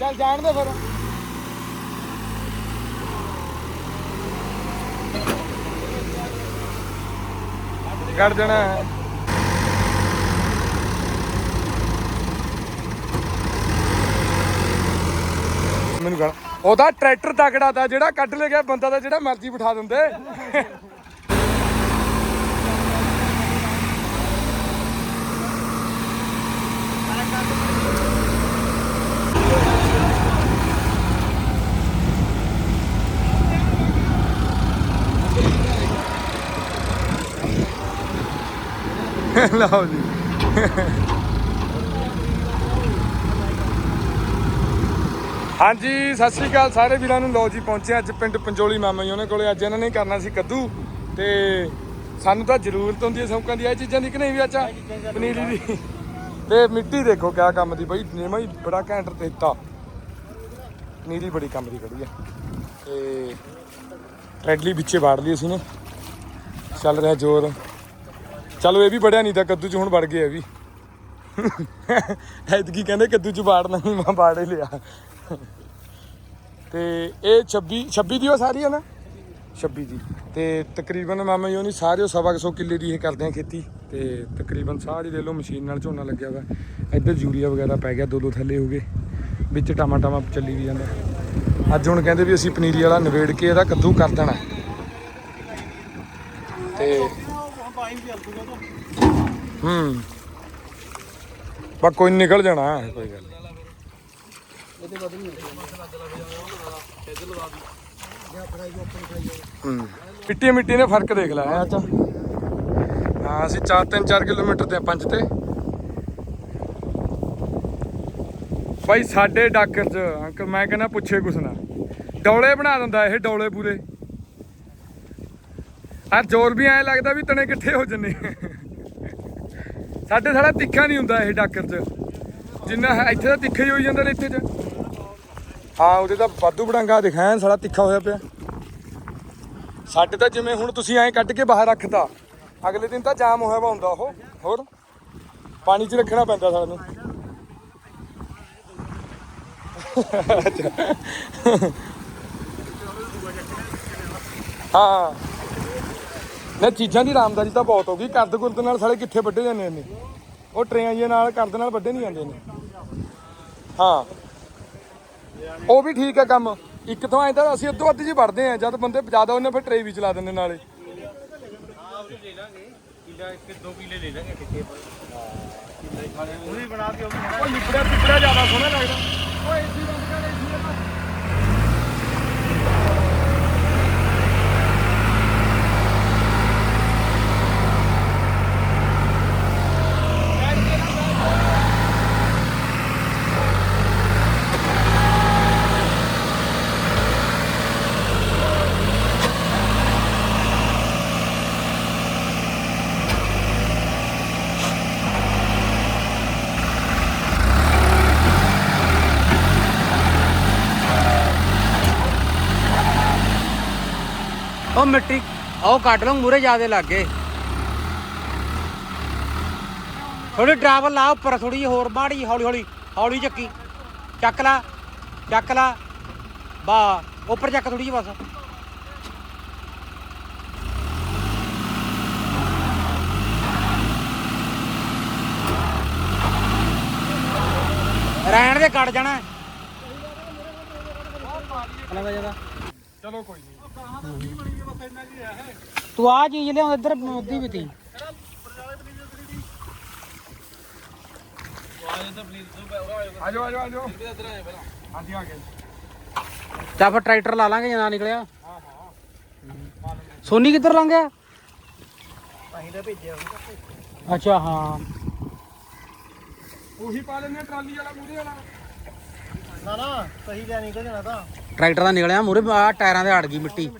ਚੱਲ ਜਾਣ ਦੇ ਫਿਰ। ਕੱਢ ਦੇਣਾ। ਹੈ ਮੈਨੂੰ ਗਾਲ। ਉਹਦਾ ਟਰੈਕਟਰ ਤਕੜਾ ਦਾ ਜਿਹੜਾ ਕੱਢ ਲੈ ਗਿਆ, ਬੰਦਾ ਦਾ ਜਿਹੜਾ ਮਰਜ਼ੀ ਬਿਠਾ ਦਿੰਦੇ। ਲਓ ਜੀ। ਹਾਂਜੀ ਸਤਿ ਸ਼੍ਰੀ ਅਕਾਲ ਸਾਰੇ ਵੀਰਾਂ ਨੂੰ। ਲਓ ਜੀ ਪਹੁੰਚੇ ਅੱਜ ਪਿੰਡ ਪੰਜੋਲੀ ਮਾਮਾ ਜੀ ਉਹਨਾਂ ਕੋਲੇ। ਅੱਜ ਇਹਨਾਂ ਨੇ ਕਰਨਾ ਸੀ ਕੱਦੂ ਤੇ ਸਾਨੂੰ ਤਾਂ ਜ਼ਰੂਰਤ ਹੁੰਦੀ ਹੈ ਸੌਕਾਂ ਦੀ। ਇਹ ਚੀਜ਼ਾਂ ਦੀ ਕਿ ਨਹੀਂ ਵੀ ਅੱਛਾ? ਪਨੀਰੀ ਦੀ। ਤੇ ਮਿੱਟੀ ਦੇਖੋ ਕਿਆ ਕੰਮ ਦੀ। ਬਈ ਨੇਮਾ ਹੀ ਬੜਾ ਘੈਂਟ ਦਿੱਤਾ ਪਨੀਰੀ ਬੜੀ ਕੰਮ ਦੀ ਖੜੀ ਆ। ਤੇ ਰੈਡਲੀ ਵਿੱਚੇ ਵਾੜ ਲਈ ਅਸੀਂ ਨੇ। ਚੱਲ ਰਿਹਾ ਜ਼ੋਰ। ਚਲੋ ਇਹ ਵੀ ਬੜਿਆ ਨਹੀਂ ਤਾਂ ਕੱਦੂ ਚ ਹੁਣ ਵੜ ਗਏ ਇਹ ਵੀ। ਐਤਕੀ ਕਹਿੰਦੇ ਕੱਦੂ ਚ ਬਾੜਨਾ ਨਹੀਂ, ਮੈਂ ਬਾੜ ਹੀ ਲਿਆ। ਤੇ ਇਹ 26 26 ਦੀ ਉਹ ਸਾਰੀ ਹੈ ਨਾ? 26 ਦੀ। ਤੇ ਤਕਰੀਬਨ ਮਾਮਾ ਜੀ ਉਹਨੀ ਸਾਰੇ ਉਹ ਸਵਾ ਕੁ ਸੌ ਕਿੱਲੇ ਦੀ ਇਹ ਕਰਦੇ ਆ ਖੇਤੀ। ਤੇ ਤਕਰੀਬਨ ਸਾਰੀ ਦੇ ਲੋ ਮਸ਼ੀਨ ਨਾਲ ਝੋਨਾ ਲੱਗਿਆ ਵਾ। ਇੱਧਰ ਯੂਰੀਆ ਵਗੈਰਾ ਪੈ ਗਿਆ ਦੋ ਦੋ ਥੱਲੇ ਹੋ ਗਏ। ਵਿੱਚ ਟਾਮਾ ਟਾਮਾ ਚੱਲੀ ਵੀ ਜਾਂਦਾ। ਅੱਜ ਹੁਣ ਕਹਿੰਦੇ ਵੀ ਅਸੀਂ ਪਨੀਰੀ ਵਾਲਾ ਨਵੇੜ ਕੇ ਇਹਦਾ ਕੱਦੂ ਕਰ ਦੇਣਾ। ਤੇ ਹੂੰ। ਬਾ ਕੋਈ ਨਿਕਲ ਜਾਣਾ ਕੋਈ ਗੱਲ। ਹੂੰ। ਮਿੱਟੀ ਮਿੱਟੀ ਨੇ ਫ਼ਰਕ ਦੇਖ ਲਿਆ ਅੱਛਾ ਹਾਂ ਅਸੀਂ 4 3 4 ਕਿਲੋਮੀਟਰ ਤੇ ਪੰਜ ਤੇ। ਭਾਈ ਸਾਡੇ ਡਾਕਰ ਚ ਅੰਕਲ ਮੈਂ ਕਹਿੰਦਾ ਪੁੱਛੇ ਕੁਛ ਨਾ। ਡੌਲੇ ਬਣਾ ਦਿੰਦਾ ਇਹ ਡੌਲੇ ਪੂਰੇ। ਆ ਜ਼ੋਰ ਵੀ ਐ ਲੱਗਦਾ ਵੀ ਤਣੇ ਇਕੱਠੇ ਹੋ ਜੰਨੇ। ਸਾਡੇ ਸਾਡਾ ਤਿੱਖਾ ਨਹੀਂ ਹੁੰਦਾ ਇਹ ਡਾਕਰ ਚ। ਜਿੰਨਾ ਇੱਥੇ ਤਾਂ ਤਿੱਖਾ ਹੀ ਹੋਈ ਜਾਂਦਾ ਨੇ ਇੱਥੇ ਚ। ਹਾਂ, ਉਹਦੇ ਤਾਂ ਵਾਧੂ ਬੜਾਂਗਾ ਦਿਖਾਇਆ ਸਾਡਾ ਤਿੱਖਾ ਹੋਇਆ ਪਿਆ। ਸਾਡੇ ਤਾਂ ਜਿਵੇਂ ਹੁਣ ਤੁਸੀਂ ਐਂ ਕੱਢ ਕੇ ਬਾਹਰ ਰੱਖਤਾ, ਅਗਲੇ ਦਿਨ ਤਾਂ ਜਾਮ ਹੋਇਆ ਵਾ ਹੁੰਦਾ ਉਹ, ਹੋਰ? ਪਾਣੀ 'ਚ ਰੱਖਣਾ ਪੈਂਦਾ ਸਾਨੂੰ ਹਾਂ। ਨਾ ਚੀਜ਼ਾਂ ਦੀ ਰਾਮਦਾਰੀ ਤਾਂ ਬਹੁਤ ਹੋ ਗਈ। ਕਰਦ ਕੁਰਦ ਨਾਲ ਸਾਲੇ ਕਿੱਥੇ ਵੱਢੇ ਜਾਂਦੇ ਨੇ ਉਹ ਟਰੇਆਂ ਜਿਹੇ ਨਾਲ ਕਰਦ ਨਾਲ ਵੱਢੇ ਨਹੀਂ ਜਾਂਦੇ ਨੇ ਹਾਂ। ਉਹ ਵੀ ਠੀਕ ਹੈ ਕੰਮ। ਇੱਕ ਤੋਂ ਐਂ ਤਾਂ ਅਸੀਂ ਅੱਧੋ ਅੱਧ ਜੀ ਵੜਦੇ ਆ। ਜਦ ਬੰਦੇ ਜ਼ਿਆਦਾ ਉਹਨੇ ਫਿਰ ਟਰੇ ਵੀ ਚਲਾ ਦਿੰਦੇ ਨਾਲੇ। ਪੂਰੀ ਬਣਾ ਕੇ ਉਹ ਵੀ ਉਹ ਲਿਬੜਾ ਲਿਬੜਾ ਜ਼ਿਆਦਾ ਸੋਹਣਾ ਲੱਗਦਾ। ਏਸੀ ਦਾ ਉਹ ਮਿੱਟੀ, ਉਹ ਕੱਟ ਲਓ ਮੂਰੇ ਜਿਆਦੇ ਲੱਗ। ਗਏ ਥੋੜੀ ਟਰੈਵਲ ਲਾ ਉੱਪਰ ਥੋੜੀ ਜਿਹੀ ਹੋਰ, ਮਾੜੀ ਹੌਲੀ ਹੌਲੀ ਹੌਲੀ ਚੱਕੀ। ਚੱਕ ਲਾ ਚੱਕ ਲਾ। ਬਾ, ਉੱਪਰ ਚੱਕ ਥੋੜੀ ਜਿਹੀ ਬਸ। ਰਹਿਣ ਦੇ ਕੱਟ ਜਾਣਾ। ਚਲੋ ਕੋਈ ਨਹੀਂ ਤੂੰ ਆ ਚੀਜ਼ ਲਿਆਉਂਦਾ ਇੱਧਰ ਮੋਦੀ ਵੀ ਤੀ। ਆਜੋ ਆਜੋ ਆਜੋ। ਹਾਂਜੀ ਆ ਗਏ। ਚੱਲ ਫਿਰ ਟਰੈਕਟਰ ਲਾ ਲਾਂਗੇ ਜੇ ਨਾ ਨਿਕਲਿਆ। ਸੋਨੀ ਕਿੱਧਰ ਲੰਘ ਗਿਆ? ਅਸੀਂ ਤਾਂ ਭੇਜਿਆ ਅੱਛਾ ਹਾਂ। ਉਹੀ ਪਾ ਲੈਣੇ ਟਰਾਲੀ ਵਾਲਾ ਮੂਰੇ ਵਾਲਾ। ਨਾ ਨਾ ਸਹੀ ਲਿਆ ਨਿਕਲ ਜਾਣਾ ਤਾਂ। ਟਰੈਕਟਰ ਦਾ ਨਿਕਲਿਆ ਮੂਰੇ ਆ ਟਾਇਰਾਂ ਦੇ ਅੜ ਗਈ ਮਿੱਟੀ।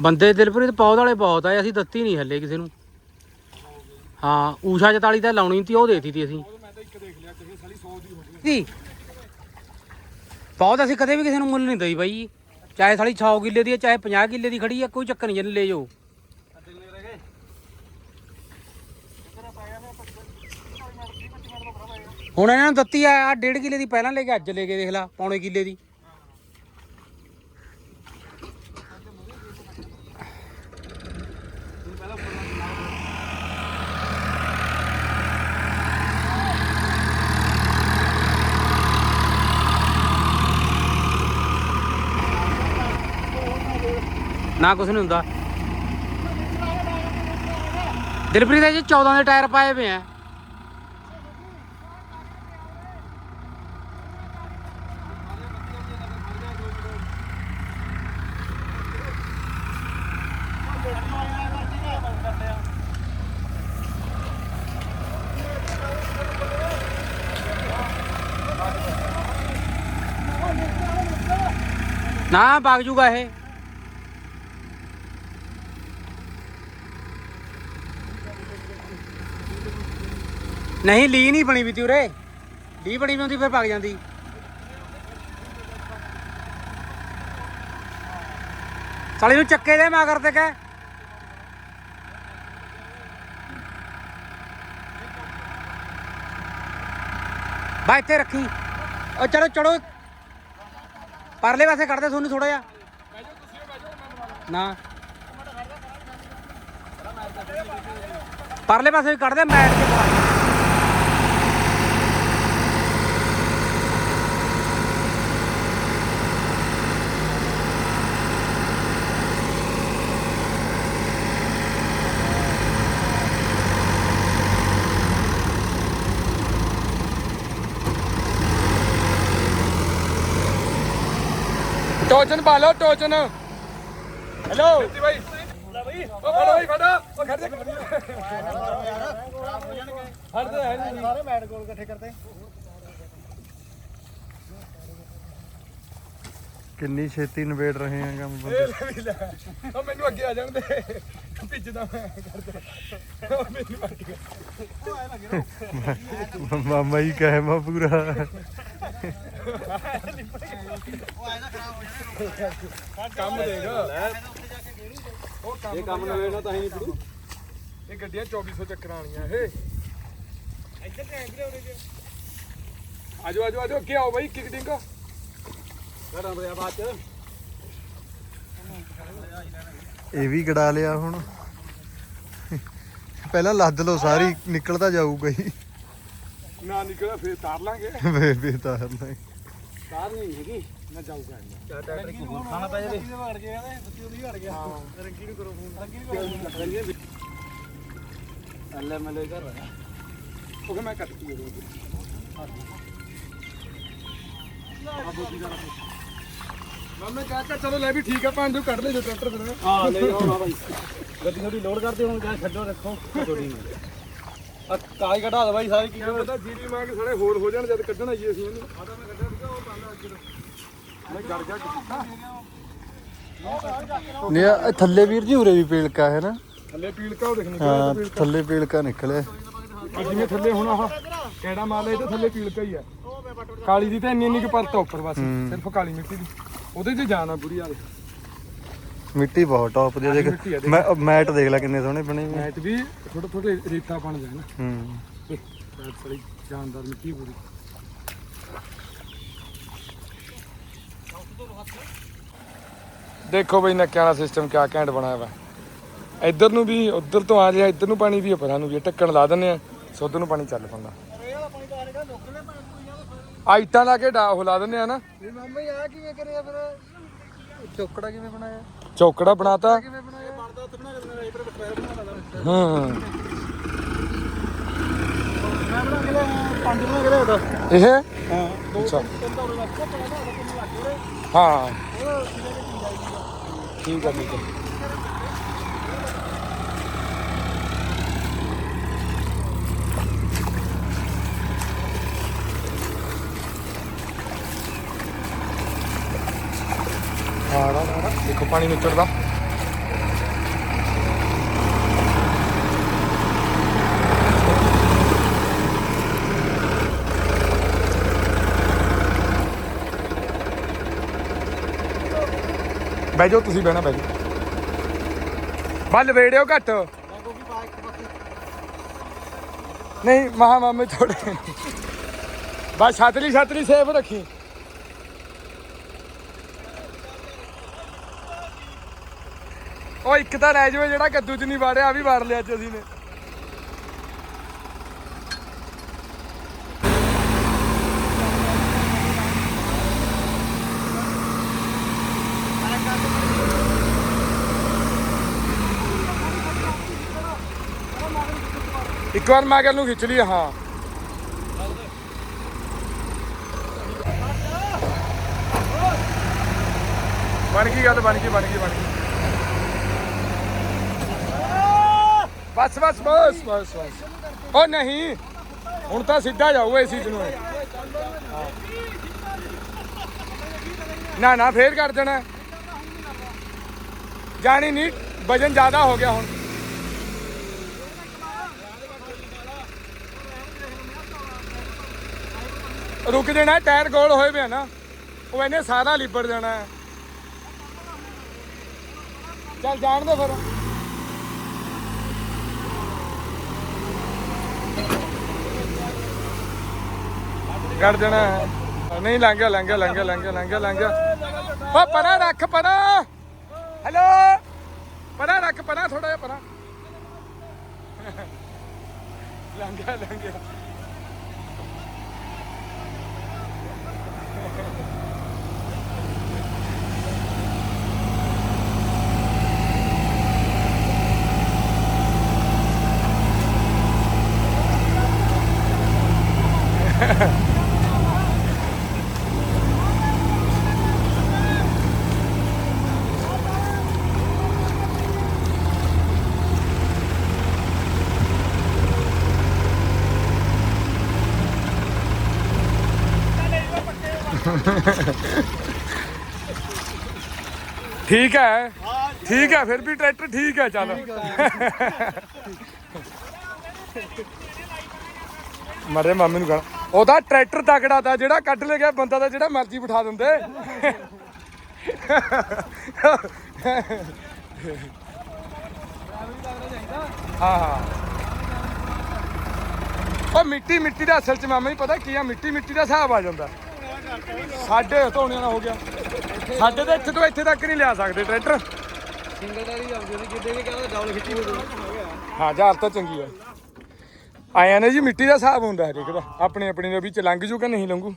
ਬੰਦੇ ਦਿਲਪ੍ਰੀਤ ਪੌਦ ਵਾਲੇ ਬਹੁਤ ਆਏ, ਅਸੀਂ ਦਿੱਤੀ ਨਹੀਂ ਹੱਲੇ ਕਿਸੇ ਨੂੰ। ਹਾਂ, ਊਸ਼ਾ 44 ਤਾਂ ਲਾਉਣੀ ਸੀ ਉਹ ਦੇਤੀ ਸੀ ਅਸੀਂ। ਦੇਖ ਲਿਆ ਕਿਸੇ ਸਾਲੀ 100 ਦੀ ਹੋ ਗਈ ਕੀ ਪੌਦ ਅਸੀਂ ਕਦੇ ਵੀ ਕਿਸੇ ਨੂੰ ਮੁੱਲ ਨਹੀਂ ਦਈ ਬਾਈ। ਚਾਹੇ ਸਾਲੀ 100 ਕਿੱਲੇ ਦੀ ਹੈ ਚਾਹੇ 50 ਕਿੱਲੇ ਦੀ ਖੜੀ ਹੈ ਕੋਈ ਚੱਕਰ ਨਹੀਂ ਜਨ ਲੈ ਜਾਓ। ਹੁਣ ਇਹਨਾਂ ਨੂੰ ਦਿੱਤੀ ਆ ਆ 1.5 ਕਿੱਲੇ ਦੀ ਪਹਿਲਾਂ ਲੈ ਕੇ ਅੱਜ ਲੈ ਕੇ ਦੇਖ ਲਾ ਪੌਣੇ ਕਿੱਲੇ ਦੀ। ਨਾ ਕੁਛ ਨਹੀਂ ਹੁੰਦਾ। ਦਿਲਪ੍ਰੀਤ ਜੀ 14 ਦੇ ਟਾਇਰ ਪਾਏ ਪਏ ਆ। ਨਾ ਵਗ ਜੂਗਾ ਇਹ। ਨਹੀਂ, ਲੀ ਨਹੀਂ ਬਣੀ ਵੀ ਤੀ ਉਰੇ। ਲੀ ਬਣੀ ਵੀ ਹੁੰਦੀ, ਫਿਰ ਭੱਗ ਜਾਂਦੀ। ਸਾਲੀ ਨੂੰ ਚੱਕੇ ਦੇ ਮਗਰ ਤੇ ਕਹਿ। ਬਾ, ਇੱਥੇ ਰੱਖੀ। ਉਹ ਚਲੋ, ਚੜੋ। ਪਰਲੇ ਪਾਸੇ ਕੱਢਦੇ ਤੁਹਾਨੂੰ ਥੋੜਾ ਜਿਹਾ। ਨਾ। ਪਰਲੇ ਪਾਸੇ ਵੀ ਕੱਢਦੇ ਮੈਟ ਕੇ ਟੋਚਨ ਪਾ ਲਓ ਟੋਚਨ। ਹੈਲੋ ਜੀ ਬਾਈ। ਉਹ ਫੜੋ ਬਾਈ ਫੜੋ। ਉਹ ਖੜ ਜਾ। ਜਾ ਹੈ ਨਹੀਂ। ਸਾਰੇ ਮੈਟ ਕੋਲ ਇਕੱਠੇ ਕਰਤੇ ਕਿੰਨੀ ਛੇਤੀ ਨਵੇੜ ਰਹੇ ਆ ਕੰਮ ਬੰਦੇ। ਲੈ ਲੈ। ਉਹ ਮੈਨੂੰ ਅੱਗੇ ਆ ਜਾਣ ਦੇ। ਭਿੱਜਦਾ ਮੈਂ ਕਰਦਾ। ਉਹ ਮੈਨੂੰ ਅੱਗੇ। ਮਾਮਾ ਹੀ ਕਹੇ ਮਾ ਪੂਰਾ। ਕੰਮ ਉਹ ਕੰਮ ਇਹ ਕੰਮ ਨਵੇੜਨਾ ਤਾਂ ਹੀ ਨਹੀਂ ਪੜੂ ਇਹ ਗੱਡੀਆਂ 2400 ਚੱਕਰਾਂ ਇਹ। ਇੱਧਰ ਤੇ ਵੀਰੇ ਉਰੇ ਜੇ ਆਜੋ ਆਜੋ ਆਜੋ ਅੱਗੇ ਆਓ ਬਾਈ ਕਿਕ ਡਿੰਗ। ਕਰਾਂ ਬਰਿਆ ਬਾਅਦ ਚ। ਇਹ ਵੀ ਗੜਾ ਲਿਆ ਹੁਣ। ਪਹਿਲਾਂ ਲੱਦ ਲਓ ਸਾਰੀ ਨਿਕਲਦਾ ਜਾਊਗਾ ਹੀ। ਨਾ ਨਿਕਲਿਆ ਫੇਰ ਤਾਰ ਲਾਂਗੇ। ਵੇ ਬੇਤਾਰ ਨਹੀਂ ਤਾਰ ਨਹੀਂ ਹੈਗੀ ਨਾ ਜਾਊਗਾ ਇੰਨਾ ਖਾਣਾ ਪੈ ਜਾਵੇ। ਵੜ ਗਿਆ ਤੇ ਬੱਤੀ ਉਹਦੀ ਵੜ ਗਿਆ। ਰੰਗੀ ਨੂੰ ਕਰੋ ਫੋਨ। ਰੰਗੀ ਨੂੰ ਕਰੋ। ਅੱਲੇ ਮਲੇ ਕਰ ਰਹਾ ਉਹ ਮੈਂ ਕੱਟਤੀ ਉਹ ਮੈਂ ਕਹਾ ਕਿ ਚਲੋ ਲੈ ਵੀ ਠੀਕ ਆ ਪੰਜ ਕੱਢ ਲੈ ਜੋ ਟਰੈਕਟਰ ਫਿਰ। ਹਾਂ ਲੈ ਆਉਣਾ ਬਾਈ। ਗੱਡੀ ਥੋੜੀ ਲੋਡ ਕਰਦੇ ਹੁਣ ਜਾਂ ਛੱਡੋ ਰੱਖੋ। ਥੋੜੀ ਆ ਕਾਈ ਘਟਾ ਦੇ ਬਾਈ ਸਾਰੇ ਕੀ ਪਤਾ ਜੀਰੀ ਮਾਂ ਕੇ ਸਾਰੇ ਹੋਰ ਹੋ ਜਾਣ ਜਦ ਕੱਢਣ ਆਈਏ ਅਸੀਂ ਇਹਨੂੰ। ਆਦਾ ਮੈਂ ਕੱਢਿਆ ਸੀਗਾ ਉਹ ਪਾਲਾ ਅੱਗੇ ਮੈਂ ਗੜ ਗਿਆ। ਨਹੀਂ ਇਹ ਥੱਲੇ ਵੀਰ ਜੀ ਉਰੇ ਵੀ ਪੇਲਕਾ ਹੈ ਨਾ। ਥੱਲੇ ਪੀਲਕਾ ਉਹ ਦੇਖਣੀ ਹਾਂ ਥੱਲੇ ਪੇਲਕਾ ਨਿਕਲਿਆ। ਜਿਵੇਂ ਥੱਲੇ ਹੁਣ ਆਹ ਕਿਹੜਾ ਮਾਲ ਹੈ ਇਹ ਤਾਂ ਥੱਲੇ ਪੀਲਕਾ ਹੀ ਆ। ਕਾਲੀ ਦੀ ਤਾਂ ਇੰਨੀ ਇੰਨੀ ਕੁ ਪਰਤ ਉੱਪਰ ਬਸ। ਸਿਰਫ ਕਾਲੀ ਮਿੱਟੀ ਦੀ। ਉਹਦੇ 'ਚ ਆ ਬੁਰੀ ਹਾਲ ਮਿੱਟੀ ਬਹੁਤ ਟੌਪ ਦੀ ਆ ਮਿੱਟੀ ਆ ਦੇਖ। ਦੇਖ। ਮੈਂ ਮੈਟ ਦੇਖ ਲੈ ਕਿੰਨੇ ਸੋਹਣੇ ਬਣੇ ਹੋਏ ਮੈਟ ਵੀ ਥੋੜਾ ਥੋੜਾ ਰੇਤਾ ਬਣ ਜਾਏ ਨਾ। ਹੂੰ। ਇਹ ਮੈਟ ਜਾਨਦਾਰ ਮਿੱਟੀ ਪੂਰੀ। ਦੇਖੋ ਬਈ ਨੱਕਿਆਂ ਵਾਲਾ ਸਿਸਟਮ ਕਿਆ ਘੈਂਟ ਬਣਾਇਆ ਵਾ। ਇੱਧਰ ਨੂੰ ਵੀ ਉੱਧਰ ਤੋਂ ਆ ਰਿਹਾ ਇੱਧਰ ਨੂੰ ਪਾਣੀ ਵੀ ਪਰਾਂ ਨੂੰ ਵੀ ਢੱਕਣ ਲਾ ਦਿੰਦੇ ਆ ਸੋਧ ਨੂੰ ਪਾਣੀ ਚੱਲ ਪੈਂਦਾ। ਇਹ ਆ ਆ ਇੱਟਾਂ ਲਾ ਕੇ ਡਾ ਉਹ ਲਾ ਦਿੰਦੇ ਆ ਨਾ। ਵੀ ਮਾਮਾ ਹੀ ਆ ਕਿਵੇਂ ਕਰਿਆ ਫਿਰ? ਚੋਕੜਾ ਕਿਵੇਂ ਬਣਾਇਆ? ਚੌਕੜਾ ਬਣਾਤਾ। ਹਾਂ ਇਹ ਅੱਛਾ। ਹਾਂ। ਠੀਕ ਆ ਠੀਕ ਆ ਖਾੜਾ ਖਾੜਾ ਦੇਖੋ ਪਾਣੀ ਨਿਕਲਦਾ ਬਹਿ ਜਾਓ ਤੁਸੀਂ ਬਹਿਣਾ ਬਹਿ ਜਾਓ ਬੱਲ ਵੇੜਿਓ ਘੱਟ ਨਹੀਂ ਮਹਾ ਮਾਮੇ ਥੋੜੇ ਬਸ ਛਤਰੀ ਛਤਰੀ ਸੇਫ ਰੱਖੀ ਉਹ ਇੱਕ ਤਾਂ ਰਹਿ ਜਾਵੇ ਜਿਹੜਾ ਕੱਦੂ ਚ ਨਹੀਂ ਵਾੜਿਆ ਆ ਵੀ ਵਾੜ ਲਿਆ ਅੱਜ ਅਸੀਂ ਨੇ। ਇੱਕ ਵਾਰ ਮੈਂ ਨੂੰ ਖਿੱਚ ਲਈ, ਹਾਂ। ਬਣ ਗਈ ਗੱਲ, ਬਣ ਗਈ ਬਣ ਗਈ ਬਣ ਗਈ। ਬਸ ਬਸ ਬਸ ਬਸ ਬਸ। ਉਹ ਨਹੀਂ, ਹੁਣ ਤਾਂ ਸਿੱਧਾ ਜਾਊਗਾ ਇਸੀ ਚ ਨੂੰ। ਨਾ ਨਾ, ਫੇਰ ਕਰ ਦੇਣਾ। ਜਾਣੀ ਨਹੀਂ, ਵਜਨ ਜ਼ਿਆਦਾ ਹੋ ਗਿਆ ਹੁਣ। ਰੁਕ ਜਾਣਾ, ਟਾਇਰ ਗੋਲ ਹੋਏ ਪਿਆ ਨਾ। ਉਹ ਇਹਨੇ ਸਾਰਾ ਲਿਬੜ ਜਾਣਾ। ਚੱਲ ਜਾਣ ਦੇ ਫਿਰ। ਗੜ ਦੇਣਾ। ਨਹੀਂ ਲੰਘ ਗਿਆ ਲੰਘ ਗਿਆ ਲੰਘ ਗਿਆ ਲੰਘ ਗਿਆ ਲੰਘ ਗਿਆ ਲੰਘ ਗਿਆ ਓ, ਪਰਾਂ ਰੱਖ, ਪਰਾਂ। ਹੈਲੋ ਪਰਾਂ ਰੱਖ, ਪਰਾਂ ਥੋੜਾ ਜਿਹਾ ਪਰਾਂ। ਲੰਘ ਗਿਆ ਲੰਘ ਗਿਆ ਠੀਕ ਹੈ। ਠੀਕ ਹੈ ਫਿਰ ਵੀ ਟਰੈਕਟਰ ਠੀਕ ਹੈ ਚੱਲ। ਮਰੇ ਮਾਮੇ ਨੂੰ ਕਹਣਾ ਉਹਦਾ ਟਰੈਕਟਰ ਤਕੜਾ ਤਾਂ ਜਿਹੜਾ ਕੱਢ ਲੈ ਗਿਆ ਬੰਦਾ ਤਾਂ ਜਿਹੜਾ ਮਰਜ਼ੀ ਬਿਠਾ ਦਿੰਦੇ। ਹਾਂ ਹਾਂ। ਉਹ ਮਿੱਟੀ ਮਿੱਟੀ ਦਾ ਅਸਲ ਚ ਮਾਮਾ ਹੀ ਪਤਾ ਕੀ ਆ? ਮਿੱਟੀ ਮਿੱਟੀ ਦਾ ਹਿਸਾਬ ਆ ਜਾਂਦਾ। ਸਾਡੇ ਧੋਣਿਆਂ ਨਾਲ ਹੋ ਗਿਆ। ਸਾਡੇ ਤਾਂ ਇੱਥੇ ਤੋਂ ਇੱਥੇ ਤੱਕ ਨਹੀਂ ਲਿਆ ਸਕਦੇ ਟਰੈਕਟਰ। ਸਿੰਗਲਦਾਰੀ ਆਉਂਦੀ ਸੀ ਜਿੱਦੇ ਵੀ ਕਹਿੰਦਾ ਡਬਲ ਖਿੱਚੀ ਹੋ ਗਈ ਹਾਂ ਜਾਲ ਤਾਂ ਚੰਗੀ ਆ। ਆਇਆ ਨੇ ਜੀ ਮਿੱਟੀ ਦਾ ਹਿਸਾਬ ਹੁੰਦਾ ਹਰੇਕ ਦਾ। ਆਪਣੇ ਆਪਣੇ ਦੇ ਵਿੱਚ ਲੰਘ ਜੂ ਕਿ ਨਹੀਂ ਲੰਘੂ?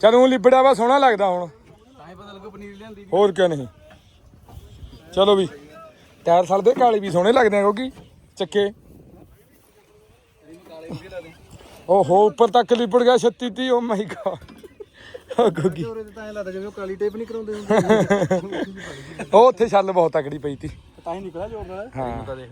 ਚਲੋ ਲਿਬੜਾ ਵਾ ਸੋਹਣਾ ਲੱਗਦਾ ਹੁਣ। ਤਾਂ ਹੀ ਪਤਾ ਲੱਗੂ ਪਨੀਰ ਲਿਆਂਦੀ ਹੋਰ ਕਿਉਂ ਨਹੀਂ? ਚਲੋ ਵੀ ਟਾਇਰ ਸੜਦੇ ਕਾਲੇ ਵੀ ਸੋਹਣੇ ਲੱਗਦੇ ਆ ਕਿਉਂਕਿ ਚੱਕੇ। ਕਾਲੇ ਵੀ ਓਹੋ ਉੱਪਰ ਤੱਕ ਲਿਬੜ ਗਿਆ 36 30 ਓ ਮਾਈ ਗॉड ਓ ਗੋਗੀ ਉਹਦੇ ਤੇ ਤਾਂ ਐ ਲੱਗਦਾ ਜਿਵੇਂ ਉਹ ਕਾਲੀ ਟੇਪ ਨਹੀਂ ਕਰਾਉਂਦੇ ਹੁੰਦੇ। ਉਹ ਉੱਥੇ ਛੱਲ ਬਹੁਤ ਤਕੜੀ ਪਈ ਤੀ। ਤਾਂ ਹੀ ਨਿਕਲਿਆ ਜੋਰ ਨਾਲ। ਹਾਂ। ਤਾਂ ਦੇਖ